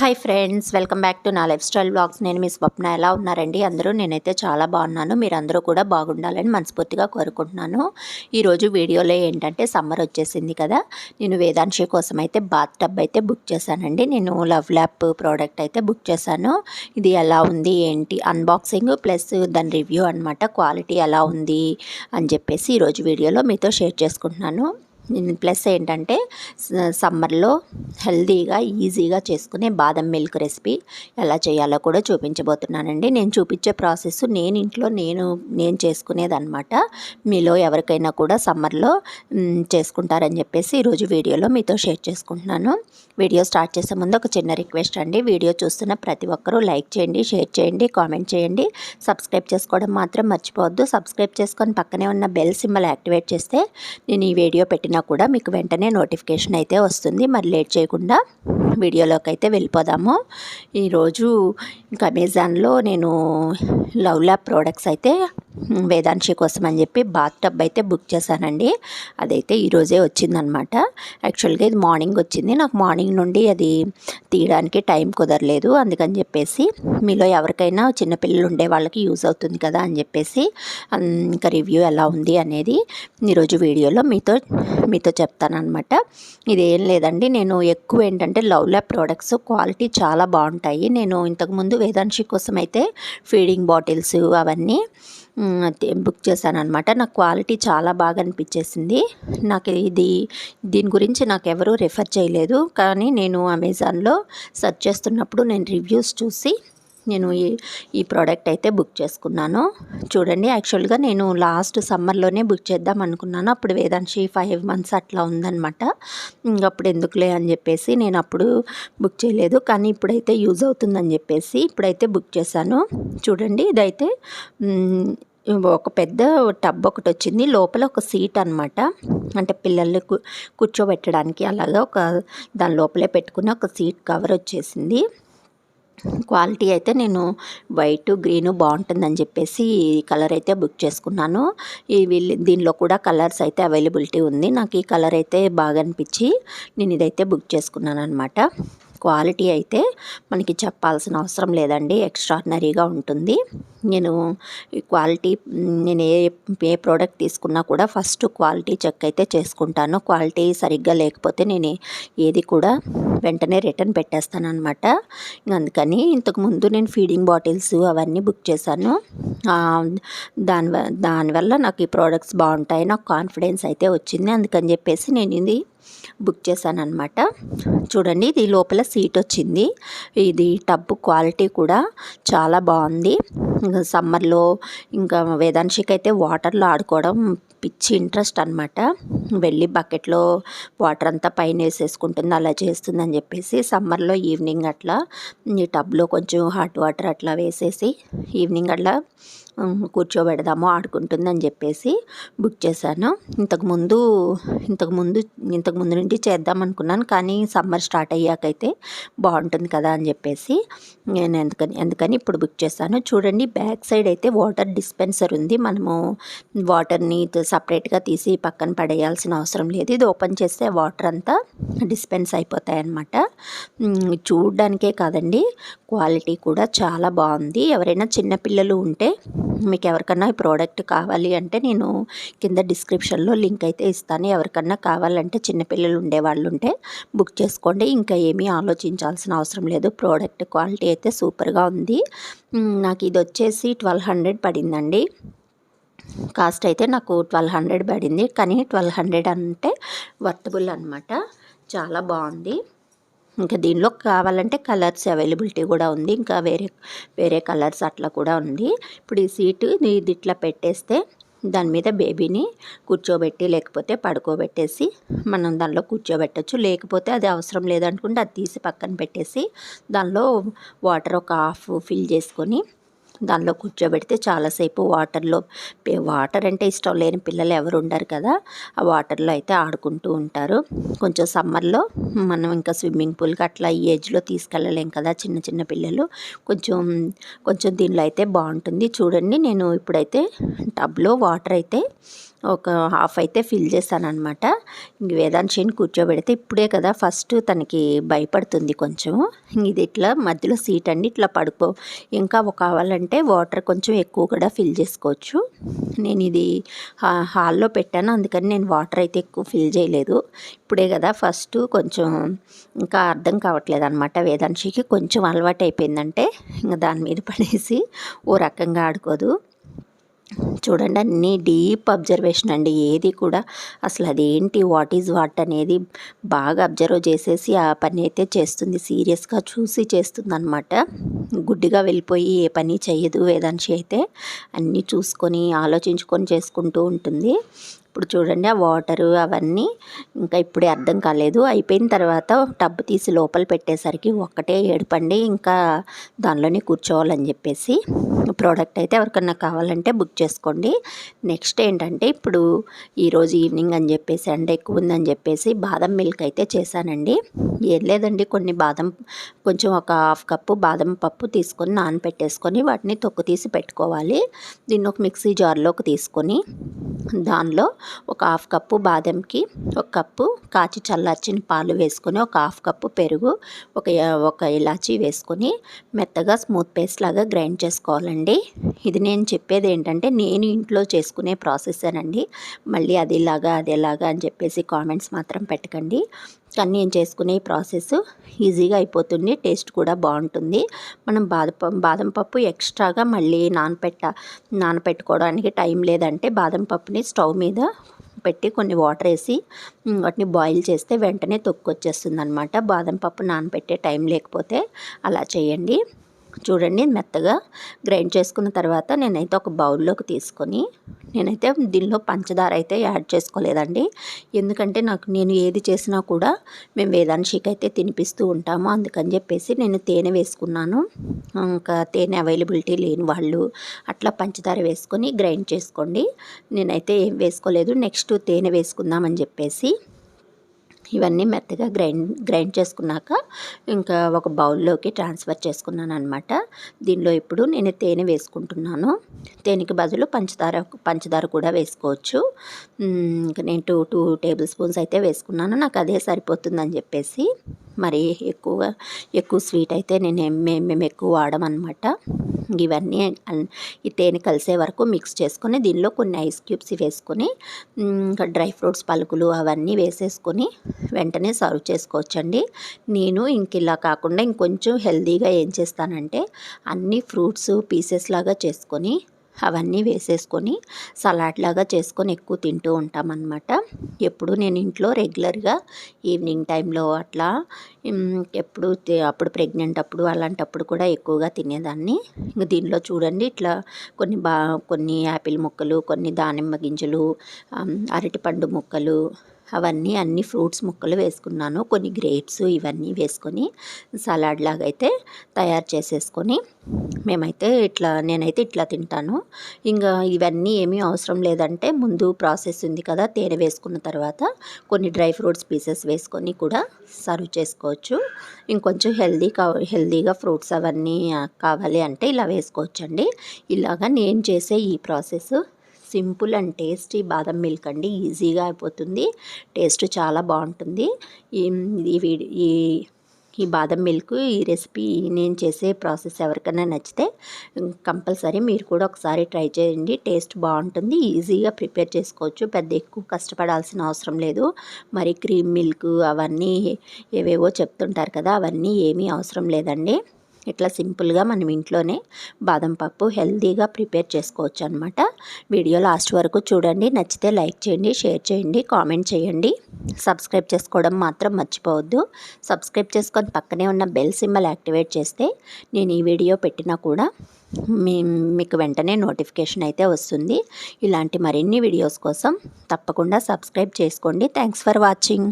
Hi friends welcome back to నా lifestyle blogs నేను మీ స్వప్న ఎలా ఉన్నారండి? అందరూ నేనైతే చాలా బాగున్నాను. మీరు అందరూ కూడా బాగుండాలని మనస్ఫూర్తిగా కోరుకుంటున్నాను. ఈరోజు వీడియోలో ఏంటంటే సమ్మర్ వచ్చేసింది కదా. నేను వేదాంశి కోసం అయితే బాత్ టబ్ అయితే బుక్ చేశానండి. నేను లవ్ ల్యాప్ ప్రోడక్ట్ అయితే బుక్ చేశాను. ఇది ఎలా ఉంది ఏంటి? అన్బాక్సింగ్ ప్లస్ దాని రివ్యూ అనమాట క్వాలిటీ ఎలా ఉంది అని చెప్పేసి ఈరోజు వీడియోలో మీతో షేర్ చేసుకుంటున్నాను. ప్లస్ ఏంటంటే సమ్మర్లో హెల్తీగా ఈజీగా చేసుకునే బాదం మిల్క్ రెసిపీ ఎలా చేయాలో కూడా చూపించబోతున్నానండి. నేను చూపించే ప్రాసెస్ నేను ఇంట్లో నేను నేను చేసుకునేదనమాట మీలో ఎవరికైనా కూడా సమ్మర్లో చేసుకుంటారని చెప్పేసి ఈరోజు వీడియోలో మీతో షేర్ చేసుకుంటున్నాను. వీడియో స్టార్ట్ చేసే ముందు ఒక చిన్న రిక్వెస్ట్ అండి. వీడియో చూస్తున్న ప్రతి ఒక్కరూ లైక్ చేయండి షేర్ చేయండి కామెంట్ చేయండి. సబ్స్క్రైబ్ చేసుకోవడం మాత్రం మర్చిపోవద్దు. సబ్స్క్రైబ్ చేసుకొని పక్కనే ఉన్న బెల్ సింబల్ యాక్టివేట్ చేస్తే నేను ఈ వీడియో పెట్టిన కూడా మీకు వెంటనే నోటిఫికేషన్ అయితే వస్తుంది. మరి లేట్ చేయకుండా వీడియోలోకి అయితే వెళ్ళిపోదాము. ఈరోజు ఇంకా అమెజాన్లో నేను లవ్ ల్యాబ్ ప్రోడక్ట్స్ అయితే వేదాంశి కోసం అని చెప్పి బాత్ టబ్ అయితే బుక్ చేశానండి. అదైతే ఈరోజే వచ్చిందనమాట. యాక్చువల్గా ఇది మార్నింగ్ వచ్చింది. నాకు మార్నింగ్ నుండి అది తీయడానికి టైం కుదరలేదు. అందుకని చెప్పేసి మీలో ఎవరికైనా చిన్నపిల్లలు ఉండే వాళ్ళకి యూజ్ అవుతుంది కదా అని చెప్పేసి ఇంకా రివ్యూ ఎలా ఉంది అనేది ఈరోజు వీడియోలో మీతో మీతో చెప్తానమాట ఇదేం లేదండి. నేను ఎక్కువ ఏంటంటే లవ్ ల్యాబ్ ప్రోడక్ట్స్ క్వాలిటీ చాలా బాగుంటాయి. నేను ఇంతకుముందు వేదాంశి కోసం అయితే ఫీడింగ్ బాటిల్స్ అవన్నీ బుక్ చేశాను అనమాట నాకు క్వాలిటీ చాలా బాగా అనిపించేసింది. నాకు ఇది దీని గురించి నాకు ఎవరూ రిఫర్ చేయలేదు. కానీ నేను అమెజాన్లో సెర్చ్ చేస్తున్నప్పుడు నేను రివ్యూస్ చూసి నేను ఈ ఈ ప్రోడక్ట్ అయితే బుక్ చేసుకున్నాను. చూడండి యాక్చువల్గా నేను లాస్ట్ సమ్మర్లోనే బుక్ చేద్దాం అనుకున్నాను. అప్పుడు వేదాంశి ఫైవ్ మంత్స్ అట్లా ఉందనమాట అప్పుడు ఎందుకులే అని చెప్పేసి నేను అప్పుడు బుక్ చేయలేదు. కానీ ఇప్పుడైతే యూజ్ అవుతుందని చెప్పేసి ఇప్పుడైతే బుక్ చేశాను. చూడండి ఇదైతే ఒక పెద్ద టబ్ ఒకటి వచ్చింది. లోపల ఒక సీట్ అనమాట అంటే పిల్లల్ని కూర్చోబెట్టడానికి అలాగా ఒక దాని లోపలే పెట్టుకున్న ఒక సీట్ కవర్ వచ్చేసింది. క్వాలిటీ అయితే నేను వైట్ గ్రీన్ బాగుంటుందని చెప్పేసి ఈ కలర్ అయితే బుక్ చేసుకున్నాను. ఈ వీళ్ళు దీనిలో కూడా కలర్స్ అయితే అవైలబిలిటీ ఉంది. నాకు ఈ కలర్ అయితే బాగా అనిపించి నేను ఇదైతే బుక్ చేసుకున్నాను అనమాట క్వాలిటీ అయితే మనకి చెప్పాల్సిన అవసరం లేదండి. ఎక్స్ట్రాడినరీగా ఉంటుంది. నేను క్వాలిటీ నేను ఏ ఏ ప్రోడక్ట్ తీసుకున్నా కూడా ఫస్ట్ క్వాలిటీ చెక్ అయితే చేసుకుంటాను. క్వాలిటీ సరిగ్గా లేకపోతే నేను ఏది కూడా వెంటనే రిటర్న్ పెట్టేస్తాను అనమాట అందుకని ఇంతకుముందు నేను ఫీడింగ్ బాటిల్స్ అవన్నీ బుక్ చేశాను. దాని దానివల్ల నాకు ఈ ప్రోడక్ట్స్ బాగుంటాయి. నాకు కాన్ఫిడెన్స్ అయితే వచ్చింది. అందుకని చెప్పేసి నేను ఇది బుక్ చేశాను అనమాట చూడండి ఇది లోపల సీట్ వచ్చింది. ఇది టబ్ క్వాలిటీ కూడా చాలా బాగుంది. సమ్మర్లో ఇంకా వేదాంశికి అయితే వాటర్లో ఆడుకోవడం పిచ్చి ఇంట్రెస్ట్ అనమాట వెళ్ళి బకెట్లో వాటర్ అంతా పైన వేసేసుకుంటుంది అలా చేస్తుందని చెప్పేసి సమ్మర్లో ఈవినింగ్ అట్లా ఈ టబ్లో కొంచెం హాట్ వాటర్ అట్లా వేసేసి ఈవినింగ్ అట్లా కూర్చోబెడదాము ఆడుకుంటుందని చెప్పేసి బుక్ చేశాను. ఇంతకుముందు ఇంతకుముందు ఇంతకుముందు నుండి చేద్దాం అనుకున్నాను కానీ సమ్మర్ స్టార్ట్ అయ్యాకైతే బాగుంటుంది కదా అని చెప్పేసి నేను ఎందుకని ఎందుకని ఇప్పుడు బుక్ చేశాను. చూడండి బ్యాక్ సైడ్ అయితే వాటర్ డిస్పెన్సర్ ఉంది. మనము వాటర్ని సపరేట్గా తీసి పక్కన పడేయాల్సిన అవసరం లేదు. ఇది ఓపెన్ చేస్తే వాటర్ అంతా డిస్పెన్స్ అయిపోతాయి అన్నమాట చూడడానికే కాదండి క్వాలిటీ కూడా చాలా బాగుంది. ఎవరైనా చిన్నపిల్లలు ఉంటే మీకు ఎవరికన్నా ఈ ప్రోడక్ట్ కావాలి అంటే నేను కింద డిస్క్రిప్షన్లో లింక్ అయితే ఇస్తాను. ఎవరికన్నా కావాలంటే చిన్నపిల్లలు ఉండేవాళ్ళు ఉంటే బుక్ చేసుకోండి. ఇంకా ఏమీ ఆలోచించాల్సిన అవసరం లేదు. ప్రోడక్ట్ క్వాలిటీ అయితే సూపర్గా ఉంది. నాకు ఇది వచ్చేసి ట్వెల్వ్ హండ్రెడ్ పడిందండి. కాస్ట్ అయితే నాకు ట్వెల్వ్ హండ్రెడ్ పడింది. కానీ ట్వెల్వ్ హండ్రెడ్ అంటే వర్తబుల్ అనమాట చాలా బాగుంది. ఇంకా దీనిలో కావాలంటే కలర్స్ అవైలబిలిటీ కూడా ఉంది. ఇంకా వేరే వేరే కలర్స్ అట్లా కూడా ఉంది. ఇప్పుడు ఈ సీటు ఇది ఇట్లా పెట్టేస్తే దాని మీద బేబీని కూర్చోబెట్టి లేకపోతే పడుకోబెట్టేసి మనం దానిలో కూర్చోబెట్టచ్చు. లేకపోతే అది అవసరం లేదనుకుంటే అది తీసి పక్కన పెట్టేసి దానిలో వాటర్ ఒక హాఫ్ ఫిల్ చేసుకొని దానిలో కూర్చోబెడితే చాలాసేపు వాటర్లో వాటర్ అంటే ఇష్టం లేని పిల్లలు ఎవరు ఉండరు కదా ఆ వాటర్లో అయితే ఆడుకుంటూ ఉంటారు. కొంచెం సమ్మర్లో మనం ఇంకా స్విమ్మింగ్ పూల్కి అట్లా ఈ ఏజ్లో తీసుకెళ్ళలేం కదా చిన్న చిన్న పిల్లలు. కొంచెం కొంచెం దీనిలో అయితే బాగుంటుంది. చూడండి నేను ఇప్పుడైతే టబ్లో వాటర్ అయితే ఒక హాఫ్ అయితే ఫిల్ చేశాను ఇంక వేదాంశిని కూర్చోబెడితే ఇప్పుడే కదా ఫస్ట్ తనకి భయపడుతుంది కొంచెం. ఇది ఇట్లా మధ్యలో సీట్ అండి ఇట్లా పడుకో. ఇంకా ఒక కావాలంటే వాటర్ కొంచెం ఎక్కువ కూడా ఫిల్ చేసుకోవచ్చు. నేను ఇది హాల్లో పెట్టాను అందుకని నేను వాటర్ అయితే ఎక్కువ ఫిల్ చేయలేదు. ఇప్పుడే కదా ఫస్ట్ కొంచెం ఇంకా అర్థం కావట్లేదు అనమాట వేదాంశికి కొంచెం అలవాటు అయిపోయిందంటే ఇంకా దాని మీద పడేసి ఓ రకంగా ఆడుకోదు. చూడండి అన్నీ డీప్ అబ్జర్వేషన్ అండి. ఏది కూడా అసలు అదేంటి వాట్ ఈజ్ వాట్ అనేది బాగా అబ్జర్వ్ చేసేసి ఆ పని అయితే చేస్తుంది. సీరియస్గా చూసి చేస్తుంది అనమాట గుడ్డిగా వెళ్ళిపోయి ఏ పని చేయదు వేదాంశి అయితే. అన్నీ చూసుకొని ఆలోచించుకొని చేసుకుంటూ ఉంటుంది. ఇప్పుడు చూడండి ఆ వాటరు అవన్నీ ఇంకా ఇప్పుడే అర్థం కాలేదు. అయిపోయిన తర్వాత టబ్ తీసి లోపల పెట్టేసరికి ఒక్కటే ఏడుపండి ఇంకా దానిలోనే కూర్చోవాలని చెప్పేసి ప్రోడక్ట్ అయితే ఎవరికన్నా కావాలంటే బుక్ చేసుకోండి. నెక్స్ట్ ఏంటంటే ఇప్పుడు ఈరోజు ఈవినింగ్ అని చెప్పేసి ఎండ ఎక్కువ ఉందని చెప్పేసి బాదం మిల్క్ అయితే చేశానండి. ఏం లేదండి కొన్ని బాదం కొంచెం ఒక హాఫ్ కప్పు బాదం పప్పు తీసుకొని నానపెట్టేసుకొని వాటిని తొక్కు తీసి పెట్టుకోవాలి. దీన్ని ఒక మిక్సీ జార్లోకి తీసుకొని దానిలో ఒక హాఫ్ కప్పు బాదంకి ఒక కప్పు కాచి చల్లార్చిన పాలు వేసుకొని ఒక హాఫ్ కప్పు పెరుగు ఒక ఒక ఇలాచీ వేసుకొని మెత్తగా స్మూత్ పేస్ట్ లాగా గ్రైండ్ చేసుకోవాలండి. ఇది నేను చెప్పేది ఏంటంటే నేను ఇంట్లో చేసుకునే ప్రాసెసేనండి. మళ్ళీ అది ఇలాగా అది ఎలాగా అని చెప్పేసి కామెంట్స్ మాత్రం పెట్టకండి. కానీ నేను చేసుకునే ప్రాసెస్ ఈజీగా అయిపోతుంది టేస్ట్ కూడా బాగుంటుంది. మనం బాదం బాదం పప్పు ఎక్స్ట్రాగా మళ్ళీ నానపెట్ట నానపెట్టుకోవడానికి టైం లేదంటే బాదం పప్పుని స్టవ్ మీద పెట్టి కొన్ని వాటర్ వేసి వాటిని బాయిల్ చేస్తే వెంటనే తొక్కొచ్చేస్తుంది అనమాట బాదం పప్పు నానబెట్టే టైం లేకపోతే అలా చేయండి. చూడండి మెత్తగా గ్రైండ్ చేసుకున్న తర్వాత నేనైతే ఒక బౌల్లోకి తీసుకొని నేనైతే దీనిలో పంచదార అయితే యాడ్ చేసుకోలేదండి. ఎందుకంటే నాకు నేను ఏది చేసినా కూడా మేము వేదాంశికి అయితే తినిపిస్తూ ఉంటాము. అందుకని చెప్పేసి నేను తేనె వేసుకున్నాను. ఇంకా తేనె అవైలబిలిటీ లేని వాళ్ళు అట్లా పంచదార వేసుకొని గ్రైండ్ చేసుకోండి. నేనైతే ఏం వేసుకోలేదు. నెక్స్ట్ తేనె వేసుకుందామని చెప్పేసి ఇవన్నీ మెత్తగా గ్రైండ్ గ్రైండ్ చేసుకున్నాక ఇంకా ఒక బౌల్లోకి ట్రాన్స్ఫర్ చేసుకున్నాను అనమాట దీనిలో ఇప్పుడు నేను తేనె వేసుకుంటున్నాను. తేనెకి బదులు పంచదార పంచదార కూడా వేసుకోవచ్చు. ఇంకా నేను టూ టూ టేబుల్ స్పూన్స్ అయితే వేసుకున్నాను. నాకు అదే సరిపోతుందని చెప్పేసి మరి ఎక్కువ ఎక్కువ స్వీట్ అయితే నేను మేము మేము ఎక్కువ వాడమన్నమాట. ఇవన్నీ ఈ తేనె కలిసే వరకు మిక్స్ చేసుకొని దీనిలో కొన్ని ఐస్ క్యూబ్స్ వేసుకొని ఇంకా డ్రై ఫ్రూట్స్ పలుకులు అవన్నీ వేసేసుకొని వెంటనే సర్వ్ చేసుకోవచ్చండి. నేను ఇంక ఇలా కాకుండా ఇంకొంచెం హెల్దీగా ఏం చేస్తానంటే అన్ని ఫ్రూట్స్ పీసెస్ లాగా చేసుకొని అవన్నీ వేసేసుకొని సలాడ్ లాగా చేసుకొని ఎక్కువ తింటూ ఉంటామన్నమాట. ఎప్పుడు నేను ఇంట్లో రెగ్యులర్గా ఈవినింగ్ టైంలో అట్లా ఎప్పుడు అప్పుడు ప్రెగ్నెంట్ అప్పుడు అలాంటప్పుడు కూడా ఎక్కువగా తినేదాన్ని. ఇంక దీనిలో చూడండి ఇట్లా కొన్ని బా కొన్ని యాపిల్ ముక్కలు కొన్ని దానిమ్మ గింజలు అరటిపండు ముక్కలు అవన్నీ అన్ని ఫ్రూట్స్ ముక్కలు వేసుకున్నాను. కొన్ని గ్రేప్స్ ఇవన్నీ వేసుకొని సలాడ్ లాగా అయితే తయారు చేసేసుకొని మేమైతే ఇట్లా నేనైతే ఇట్లా తింటాను. ఇంకా ఇవన్నీ ఏమీ అవసరం లేదంటే ముందు ప్రాసెస్ ఉంది కదా తేనె వేసుకున్న తర్వాత కొన్ని డ్రై ఫ్రూట్స్ పీసెస్ వేసుకొని కూడా సర్వ్ చేసుకోవచ్చు. ఇంకొంచెం హెల్దీ కా హెల్దీగా ఫ్రూట్స్ అవన్నీ కావాలి అంటే ఇలా వేసుకోవచ్చండి. ఇలాగా నేను చేసే ఈ process simple and tasty badam milk అండి. ఈజీగా అయిపోతుంది. టేస్ట్ చాలా బాగుంటుంది. ఈ ఈ ఈ బాదం మిల్క్ ఈ రెసిపీ నేను చేసే ప్రాసెస్ ఎవరికైనా నచ్చితే కంపల్సరీ మీరు కూడా ఒకసారి ట్రై చేయండి. టేస్ట్ బాగుంటుంది. ఈజీగా ప్రిపేర్ చేసుకోవచ్చు. పెద్ద ఎక్కువ కష్టపడాల్సిన అవసరం లేదు. మరి క్రీమ్ మిల్క్ అవన్నీ ఏవేవో చెప్తుంటారు కదా అవన్నీ ఏమీ అవసరం లేదండి. ఇట్లా సింపుల్గా మనం ఇంట్లోనే బాదం పప్పు హెల్తీగా ప్రిపేర్ చేసుకోవచ్చు అనమాట వీడియో లాస్ట్ వరకు చూడండి. నచ్చితే లైక్ చేయండి షేర్ చేయండి కామెంట్ చేయండి. సబ్స్క్రైబ్ చేసుకోవడం మాత్రం మర్చిపోవద్దు. సబ్స్క్రైబ్ చేసుకొని పక్కనే ఉన్న బెల్ సింబల్ యాక్టివేట్ చేస్తే నేను ఈ వీడియో పెట్టినా కూడా మీ మీకు వెంటనే నోటిఫికేషన్ అయితే వస్తుంది. ఇలాంటి మరిన్ని వీడియోస్ కోసం తప్పకుండా సబ్స్క్రైబ్ చేసుకోండి. Thanks for watching.